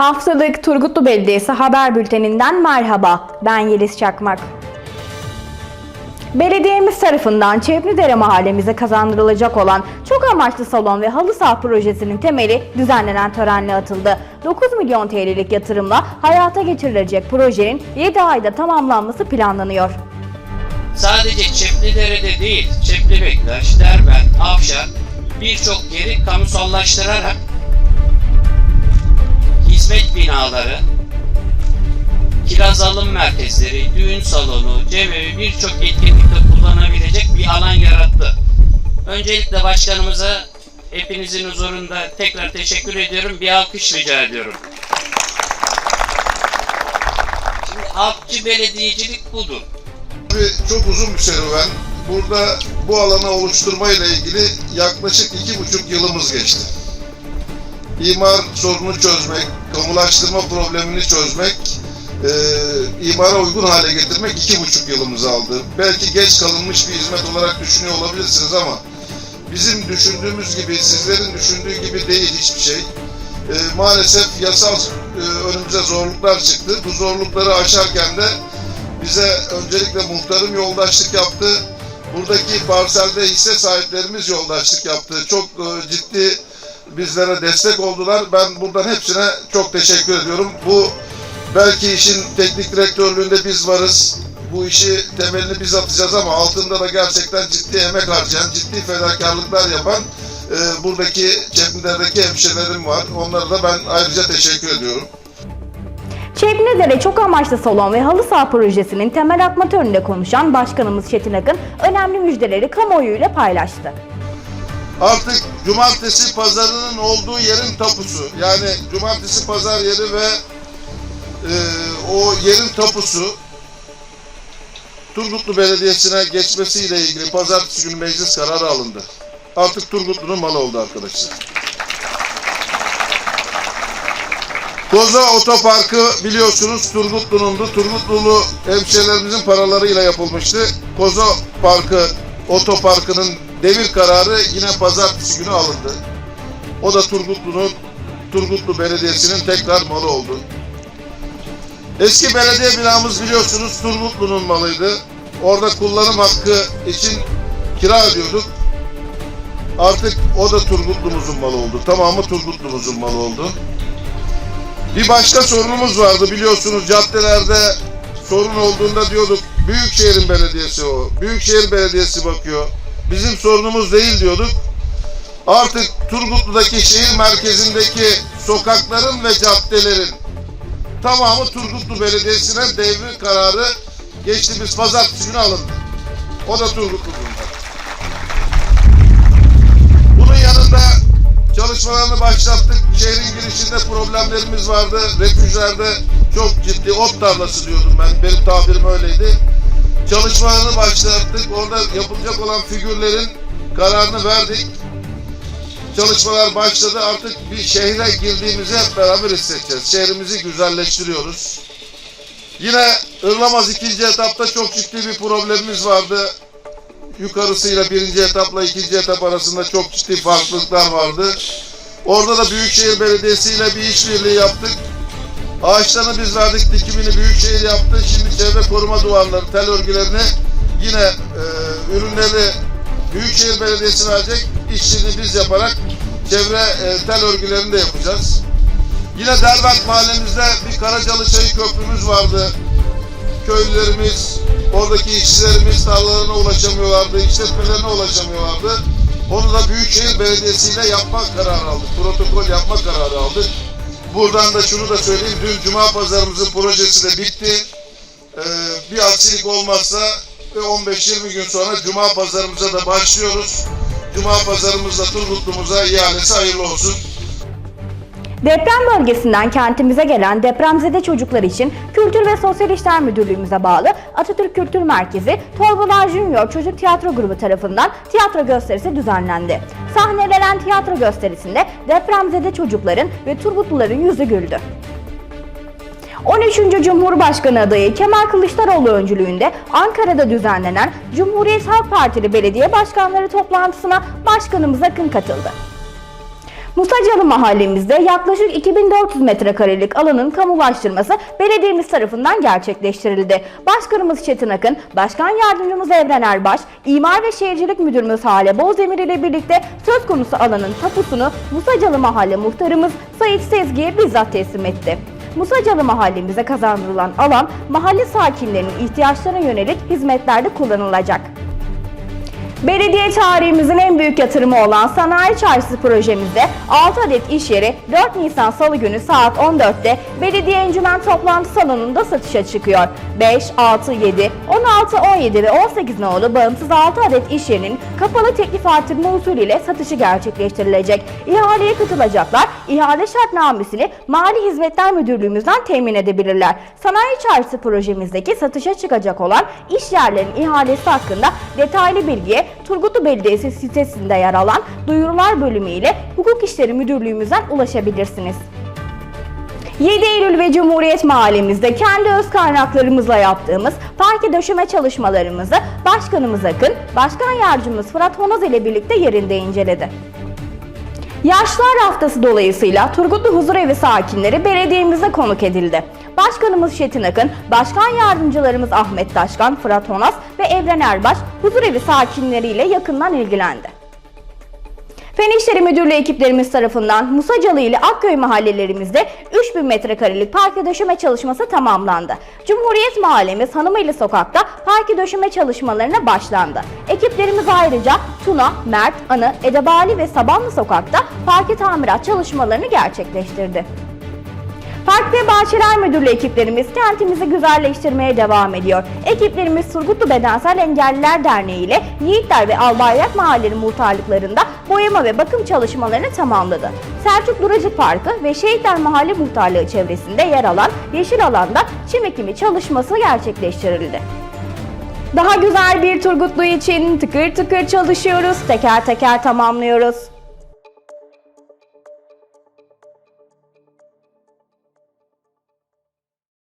Haftalık Turgutlu Belediyesi haber bülteninden merhaba. Ben Yeliz Çakmak. Belediyemiz tarafından Çevredere mahallemize kazandırılacak olan çok amaçlı salon ve halı saha projesinin temeli düzenlenen törenle atıldı. 9 milyon TL'lik yatırımla hayata geçirilecek projenin 7 ayda tamamlanması planlanıyor. Sadece Çeplidere'de değil, Çepli Bektaş, Derbent, Avşar birçok yeri kamusallaştırarak hizmet binaları, kiraz alım merkezleri, düğün salonu, cemevi birçok etkinlikte kullanabilecek bir alan yarattı. Öncelikle başkanımıza hepinizin huzurunda tekrar teşekkür ediyorum. Bir alkış rica ediyorum. Şimdi halkçı belediyecilik budur. Çok uzun bir serüven. Burada bu alanı oluşturmayla ilgili yaklaşık iki buçuk yılımız geçti. İmar sorununu çözmek, kamulaştırma problemini çözmek, e, imara uygun hale getirmek iki buçuk yılımızı aldı. Belki geç kalınmış bir hizmet olarak düşünüyor olabilirsiniz ama bizim düşündüğümüz gibi, sizlerin düşündüğü gibi değil hiçbir şey. E, maalesef yasal e, önümüze zorluklar çıktı. Bu zorlukları aşarken de bize öncelikle muhtarım yoldaşlık yaptı. Buradaki parselde hisse sahiplerimiz yoldaşlık yaptı. Çok e, ciddi bizlere destek oldular. Ben buradan hepsine çok teşekkür ediyorum. Bu belki işin teknik direktörlüğünde biz varız. Bu işi temelini biz atacağız ama altında da gerçekten ciddi emek harcayan, ciddi fedakarlıklar yapan e, buradaki Çepinler'deki hemşehrilerim var. Onlara da ben ayrıca teşekkür ediyorum. Çevredere çok amaçlı salon ve halı saha projesinin temel atma töreninde konuşan Başkanımız Çetin Akın önemli müjdeleri kamuoyuyla paylaştı. Artık cumartesi pazarının olduğu yerin tapusu yani cumartesi pazar yeri ve e, o yerin tapusu Turgutlu Belediyesi'ne geçmesiyle ilgili pazartesi günü meclis kararı alındı. Artık Turgutlu'nun malı oldu arkadaşlar. Koza Otoparkı biliyorsunuz Turgutlu'nundu. Turgutlulu hemşehrilerimizin paralarıyla yapılmıştı. Koza Parkı Otoparkı'nın devir kararı yine pazartesi günü alındı. O da Turgutlu'nun Turgutlu Belediyesi'nin tekrar malı oldu. Eski belediye binamız biliyorsunuz Turgutlu'nun malıydı. Orada kullanım hakkı için kira ödüyorduk. Artık o da Turgutlu'muzun malı oldu. Tamamı Turgutlu'muzun malı oldu. Bir başka sorunumuz vardı biliyorsunuz caddelerde sorun olduğunda diyorduk Büyükşehir'in belediyesi o. Büyükşehir Belediyesi bakıyor. Bizim sorunumuz değil diyorduk. Artık Turgutlu'daki şehir merkezindeki sokakların ve caddelerin tamamı Turgutlu Belediyesi'ne devri kararı geçtiğimiz pazartesi günü alındı. O da Turgutlu'nda. Bunun yanında çalışmalarını başlattık. Şehrin girişinde problemlerimiz vardı. Refüjlerde çok ciddi ot tarlası diyordum ben. Benim tabirim öyleydi. Çalışmalarını başlattık. Orada yapılacak olan figürlerin kararını verdik. Çalışmalar başladı. Artık bir şehre girdiğimizi hep beraber hissedeceğiz. Şehrimizi güzelleştiriyoruz. Yine Irlamaz ikinci etapta çok ciddi bir problemimiz vardı yukarısıyla birinci etapla ikinci etap arasında çok ciddi farklılıklar vardı. Orada da Büyükşehir Belediyesi ile bir işbirliği yaptık. Ağaçlarını biz verdik, dikimini Büyükşehir yaptı. Şimdi çevre koruma duvarları, tel örgülerini yine e, ürünleri Büyükşehir Belediyesi verecek. İşçiliğini biz yaparak çevre e, tel örgülerini de yapacağız. Yine Derbent mahallemizde bir Karacalı Çayı Köprümüz vardı köylülerimiz, oradaki işçilerimiz tarlalarına ulaşamıyorlardı, işletmelerine ulaşamıyorlardı. Onu da Büyükşehir Belediyesi ile yapma kararı aldık. Protokol yapma kararı aldık. Buradan da şunu da söyleyeyim. Dün Cuma pazarımızın projesi de bitti. Ee, bir aksilik olmazsa ve 15-20 gün sonra Cuma pazarımıza da başlıyoruz. Cuma pazarımızda Turgutlu'muza ihalesi hayırlı olsun. Deprem bölgesinden kentimize gelen depremzede çocuklar için Kültür ve Sosyal İşler Müdürlüğümüze bağlı Atatürk Kültür Merkezi Torbalar Junior Çocuk Tiyatro Grubu tarafından tiyatro gösterisi düzenlendi. Sahnelenen tiyatro gösterisinde depremzede çocukların ve Turgutluların yüzü güldü. 13. Cumhurbaşkanı adayı Kemal Kılıçdaroğlu öncülüğünde Ankara'da düzenlenen Cumhuriyet Halk Partili belediye başkanları toplantısına Başkanımız Akın katıldı. Musacalı mahallemizde yaklaşık 2400 metrekarelik alanın kamulaştırması belediyemiz tarafından gerçekleştirildi. Başkanımız Çetin Akın, Başkan Yardımcımız Evren Erbaş, İmar ve Şehircilik Müdürümüz Hale Bozdemir ile birlikte söz konusu alanın tapusunu Musacalı Mahalle Muhtarımız Sayit Sezgi'ye bizzat teslim etti. Musacalı mahallemize kazandırılan alan mahalle sakinlerinin ihtiyaçlarına yönelik hizmetlerde kullanılacak. Belediye tarihimizin en büyük yatırımı olan Sanayi Çarşısı projemizde 6 adet iş yeri 4 Nisan Salı günü saat 14'te Belediye Encümen Toplantı Salonu'nda satışa çıkıyor. 5, 6, 7, 16, 17 ve 18 nolu bağımsız 6 adet iş yerinin kapalı teklif artırma usulüyle satışı gerçekleştirilecek. İhaleye katılacaklar ihale şartnamesini Mali Hizmetler Müdürlüğümüzden temin edebilirler. Sanayi Çarşısı projemizdeki satışa çıkacak olan iş yerlerinin ihalesi hakkında detaylı bilgiye Turgutlu Belediyesi sitesinde yer alan duyurular bölümü ile Hukuk İşleri Müdürlüğümüzden ulaşabilirsiniz. 7 Eylül ve Cumhuriyet Mahallemizde kendi öz kaynaklarımızla yaptığımız parke döşeme çalışmalarımızı Başkanımız Akın, Başkan Yardımcımız Fırat Honaz ile birlikte yerinde inceledi. Yaşlar Haftası dolayısıyla Turgutlu Huzurevi sakinleri belediyemize konuk edildi. Başkanımız Çetin Akın, Başkan Yardımcılarımız Ahmet Taşkan, Fırat Honaz ve Evren Erbaş Huzurevi sakinleriyle yakından ilgilendi. Fen Müdürlüğü ekiplerimiz tarafından Musacalı ile Akköy mahallelerimizde 3000 metrekarelik parke döşeme çalışması tamamlandı. Cumhuriyet Mahallemiz Hanımeli Sokak'ta parke döşeme çalışmalarına başlandı. Ekiplerimiz ayrıca Tuna, Mert, Anı, Edebali ve Sabanlı Sokak'ta parke tamirat çalışmalarını gerçekleştirdi. Park ve Bahçeler Müdürlüğü ekiplerimiz kentimizi güzelleştirmeye devam ediyor. Ekiplerimiz Turgutlu Bedensel Engelliler Derneği ile Yiğitler ve Albayrak Mahalleri muhtarlıklarında boyama ve bakım çalışmalarını tamamladı. Selçuk Duracık Parkı ve Şehitler Mahalle Muhtarlığı çevresinde yer alan yeşil alanda çim ekimi çalışması gerçekleştirildi. Daha güzel bir Turgutlu için tıkır tıkır çalışıyoruz, teker teker tamamlıyoruz.